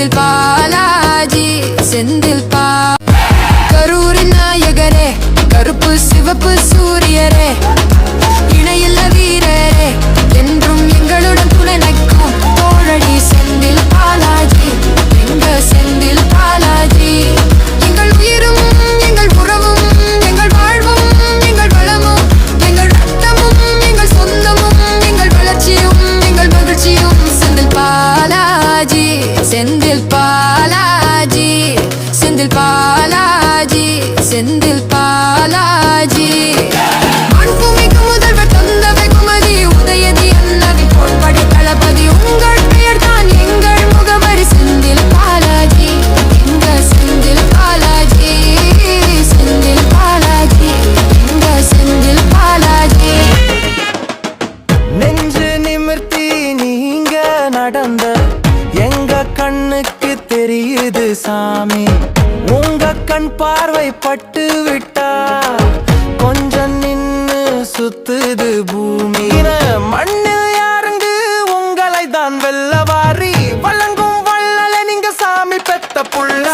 del parque கண் பார்வை பட்டு விட்டா கொஞ்சம் நின்னு சுத்துது பூமி. மண்ணில் யாருங்கு உங்களை தான் வெள்ளவாரி வழங்கும் வள்ளல நீங்க சாமி பெத்த புள்ள.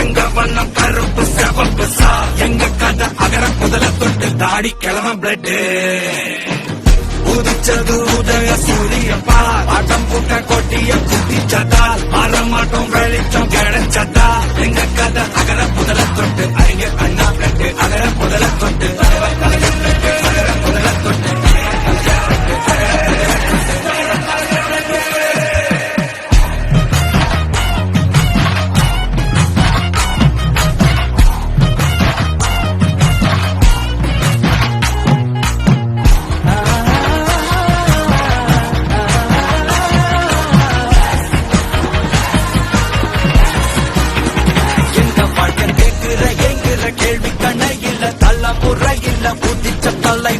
எங்க வண்ணம் கருப்பு சிவப்பு சா எங்க கதை அகர முதல தொட்டு தாடி கிளம்ப பிளட்டு உதிச்சது உதய சூரியப்பா ஆட்டம் புட்ட கொட்டிய குட்டிச்சதா மரமாட்டம் வெளிச்சம் கிடைச்சதா? எங்க கதை அகர புதல தொட்டு அறிஞர் அண்ணா கட்டு அகர புதல தொட்டு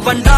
புதிச்ச தலைவண்டா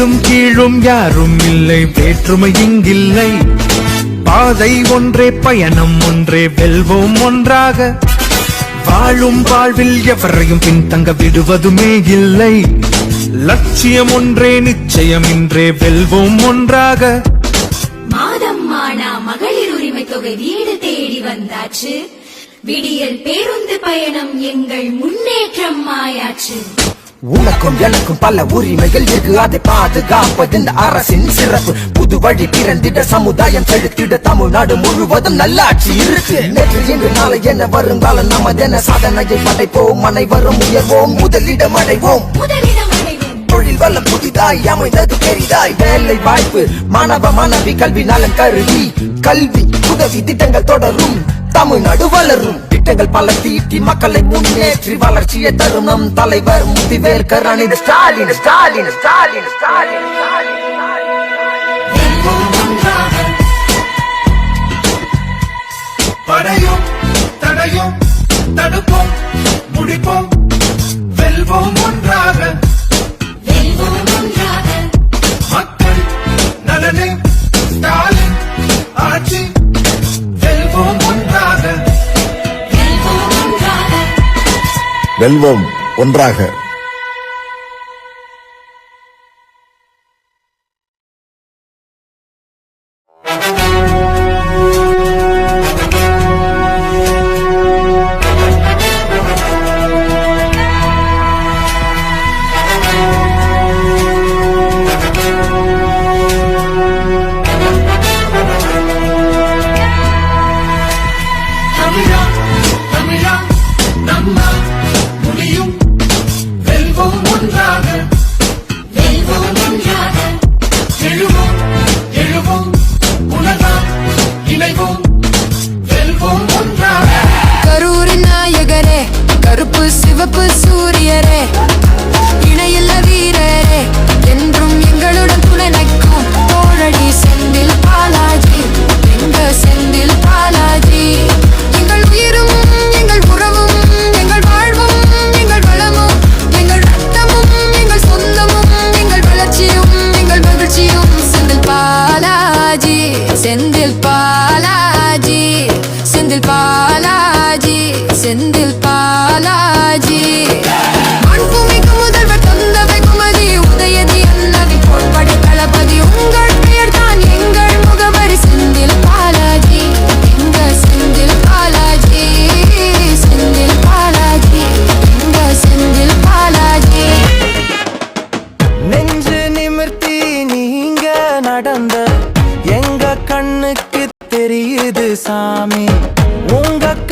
மேலும் கீழும் யாரும் இல்லை வேற்றுமை இங்கில்லை. பாதை ஒன்றே பயணம் ஒன்றே வெல்வோம் ஒன்றாக. வாழும் வாழ்வில் எவரையும் பின்தங்க விடுவதுமே இல்லை. லட்சியம் ஒன்றே நிச்சயம் இன்றே வெல்வோம் ஒன்றாக. மாதம் மானா மகளிர் உரிமை தொகை வீடு தேடி வந்தாச்சு. விடியல் பேருந்து பயணம் எங்கள் முன்னேற்றம் ஆயாச்சு. உனக்கும் எனக்கும் பல உரிமைகள் இருக்கு. அதை பாதுகாப்பது இந்த அரசின் சிறப்பு. புது வழி பிறந்திட சமுதாயம் செலுத்திட தமிழ்நாடு முழுவதும் நல்லாட்சி இருக்கு. நேற்று இன்று நாளை என்ன வருங்காலம் நமதென சாதனையை படைப்போம். அனைவரும் உயர்வோம் முதலிடம் அடைவோம். தொழில் வல்லம் புதிதாய் அமைந்தது பெரிதாய். வேலை வாய்ப்பு மாணவ மாணவி கல்வி நலன் கருதி. கல்வி உதவி திட்டங்கள் தொடரும். தமிழ்நாடு வளரும். திட்டங்கள் பல தீட்டி மக்களை முன்னேற்றி வளர்ச்சியை தரும் நம் தலைவர் முதிவேர் கருணாநிதி ஸ்டாலின் ஸ்டாலின் ஸ்டாலின் ஸ்டாலின் ஸ்டாலின். வெல்வோம் ஒன்றாக.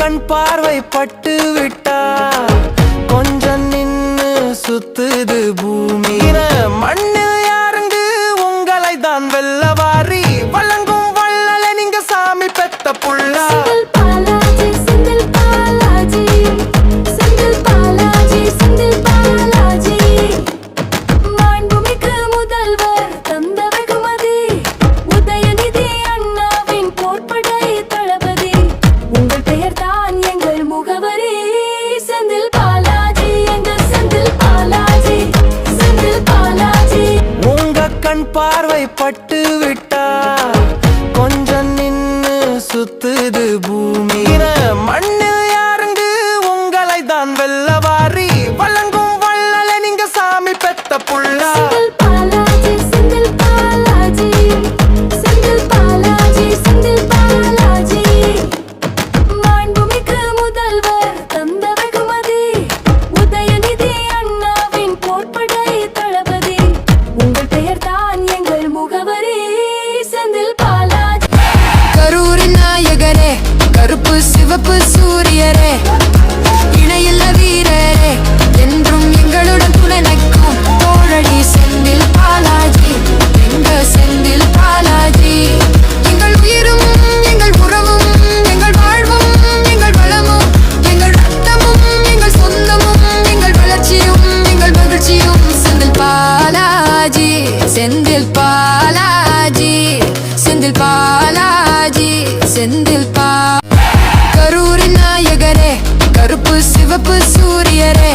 கண் பார்வை பட்டு விட்டா கொஞ்சம் நின்னு சுத்துது பூமியில மண்ணில் சுத்துது பூமி. கருப்பு சிவப்பு சூரியரே.